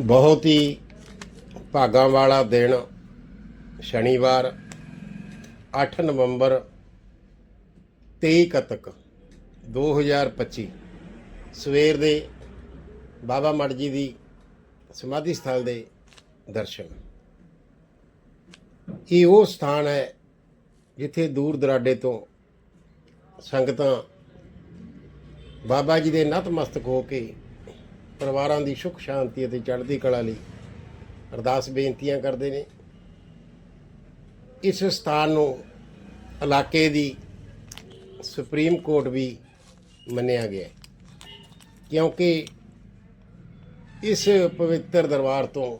ਬਹੁਤ ਹੀ ਭਾਗਾਂ ਵਾਲਾ ਦਿਨ ਸ਼ਨੀਵਾਰ 8 ਨਵੰਬਰ 23 ਕਤਕ 2025 ਸਵੇਰ ਦੇ ਬਾਬਾ ਮੜ ਜੀ ਦੀ ਸਮਾਧੀ ਸਥਲ ਦੇ ਦਰਸ਼ਨ। ਇਹ ਉਹ ਸਥਾਨ ਹੈ ਜਿੱਥੇ ਦੂਰ ਦਰਾਡੇ ਤੋਂ ਸੰਗਤਾਂ ਬਾਬਾ ਜੀ ਦੇ ਨਤਮਸਤਕ ਹੋ ਕੇ ਪਰਿਵਾਰਾਂ ਦੀ ਸੁਖ ਸ਼ਾਂਤੀ ਅਤੇ ਚੜ੍ਹਦੀ ਕਲਾ ਲਈ ਅਰਦਾਸ ਬੇਨਤੀਆਂ ਕਰਦੇ ਨੇ। ਇਸ ਸਥਾਨ ਨੂੰ ਇਲਾਕੇ ਦੀ ਸੁਪਰੀਮ ਕੋਰਟ ਵੀ ਮੰਨਿਆ ਗਿਆ ਕਿਉਂਕਿ ਇਸ ਪਵਿੱਤਰ ਦਰਬਾਰ ਤੋਂ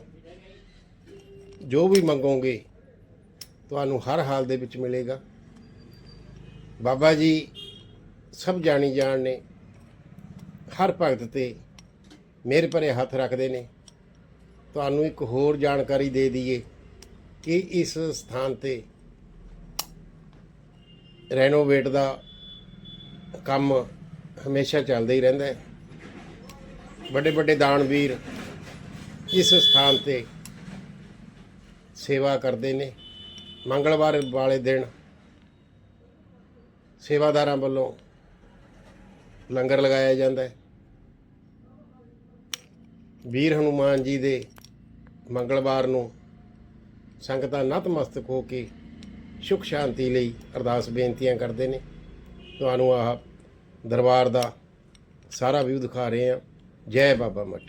ਜੋ ਵੀ ਮੰਗੋਗੇ, ਤੁਹਾਨੂੰ ਹਰ ਹਾਲ ਦੇ ਵਿੱਚ ਮਿਲੇਗਾ। ਬਾਬਾ ਜੀ ਸਭ ਜਾਣੀ ਜਾਣ ਨੇ, ਹਰ ਭਗਤ ਤੇ ਮਿਹਰ ਭਰੇ ਹੱਥ ਰੱਖਦੇ ਨੇ। ਤੁਹਾਨੂੰ ਇੱਕ ਹੋਰ ਜਾਣਕਾਰੀ ਦੇ ਦਈਏ ਕਿ ਇਸ ਸਥਾਨ ਤੇ ਰੈਨੋਵੇਟ ਦਾ ਕੰਮ ਹਮੇਸ਼ਾ ਚੱਲਦਾ ਹੀ ਰਹਿੰਦਾ ਹੈ। ਵੱਡੇ ਵੱਡੇ ਦਾਨਵੀਰ ਇਸ ਸਥਾਨ ਤੇ ਸੇਵਾ ਕਰਦੇ ਨੇ। ਮੰਗਲਵਾਰ ਵਾਲੇ ਦਿਨ ਸੇਵਾਦਾਰਾਂ ਵੱਲੋਂ ਲੰਗਰ ਲਗਾਇਆ ਜਾਂਦਾ ਹੈ। ਵੀਰ ਹਨੂਮਾਨ ਜੀ ਦੇ ਮੰਗਲਵਾਰ ਨੂੰ ਸੰਗਤਾਂ ਨਤਮਸਤਕ ਹੋ ਕੇ ਸੁਖ ਸ਼ਾਂਤੀ ਲਈ ਅਰਦਾਸ ਬੇਨਤੀਆਂ ਕਰਦੇ ਨੇ। ਤੁਹਾਨੂੰ ਆਹ ਦਰਬਾਰ ਦਾ ਸਾਰਾ ਵਿਊ ਦਿਖਾ ਰਹੇ ਹਾਂ। ਜੈ ਬਾਬਾ ਮੱਠ।